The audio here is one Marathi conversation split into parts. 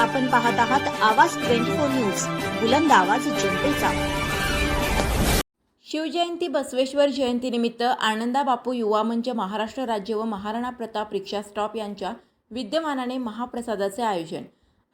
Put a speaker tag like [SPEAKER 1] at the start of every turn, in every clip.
[SPEAKER 1] आपण पाहत आहात आवाज ट्वेंटी फोर न्यूज. बुलंद आवाज जनतेचा. शिवजयंती बसवेश्वर जयंतीनिमित्त आनंदा बापू युवा मंच महाराष्ट्र राज्य व महाराणा प्रताप रिक्षा स्टॉप यांच्या विद्यमानाने महाप्रसादाचे आयोजन.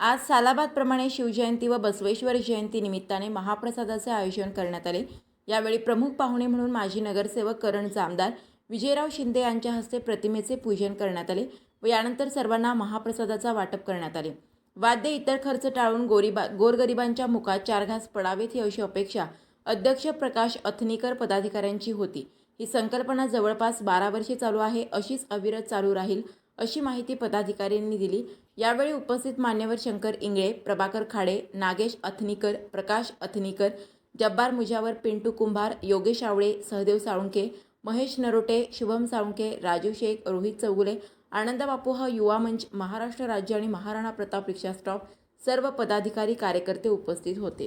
[SPEAKER 1] आज सालाबादप्रमाणे शिवजयंती व बसवेश्वर जयंती निमित्ताने महाप्रसादाचे आयोजन करण्यात आले. यावेळी प्रमुख पाहुणे म्हणून माजी नगरसेवक करण जामदार विजयराव शिंदे यांच्या हस्ते प्रतिमेचे पूजन करण्यात आले व यानंतर सर्वांना महाप्रसादाचा वाटप करण्यात आले. वाद्य इतर खर्च टाळून गोरीबा गोरगरिबांच्या मुखात चार घास पडावेत ही अशी अपेक्षा अध्यक्ष प्रकाश अथनीकर पदाधिकाऱ्यांची होती. ही संकल्पना जवळपास बारा वर्षे चालू आहे अशीच अविरत चालू राहील अशी माहिती पदाधिकाऱ्यांनी दिली. यावेळी उपस्थित मान्यवर शंकर इंगळे प्रभाकर खाडे नागेश अथनीकर प्रकाश अथनीकर जब्बार मुजावर पिंटू कुंभार योगेश आवळे सहदेव साळुंके महेश नरोटे शुभम साळुंके राजू शेख रोहित चौगुले आनंदबापू हा युवा मंच महाराष्ट्र राज्य आणि महाराणा प्रताप रिक्षा स्टॉप सर्व पदाधिकारी कार्यकर्ते उपस्थित होते.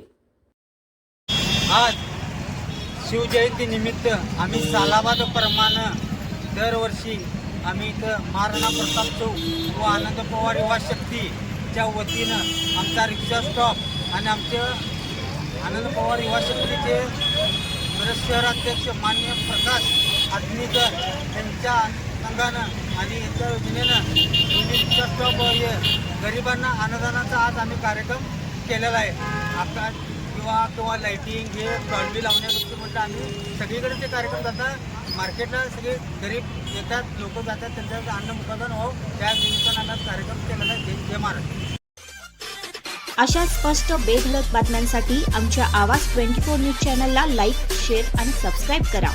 [SPEAKER 2] आज शिवजयंती निमित्त आम्ही सालाबादप्रमाणे दरवर्षी आम्ही इथं महाराणा प्रताप चौक व आनंद पवार युवा शक्तीच्या वतीनं आमचा रिक्षा स्टॉप आणि आमचे आनंद पवार युवा शक्तीचे मिरज शहराध्यक्ष मान्य प्रकाश आदमीकर यांच्या संघानं आणि यांच्या योजनेनं दोन्ही स्टॉप गरिबांना अन्नदानाचा आज आम्ही कार्यक्रम केलेला आहे. आकाश किंवा किंवा लाईटिंग हे डॉल्बी लावण्यापेक्षा म्हटलं आम्ही सगळीकडे ते कार्यक्रम जातात. मार्केटला सगळे गरीब येतात लोक जातात त्यांच्या अन्न मुखादन व्हावं हो, त्या निमित्तानं आम्ही कार्यक्रम केलेला आहे. जय- महाराज
[SPEAKER 1] अशा स्पष्ट बेगलत बातम्यांसाठी आमच्या आवाज ट्वेंटी फोर न्यूज चॅनलला लाईक शेअर आणि सबस्क्राईब करा.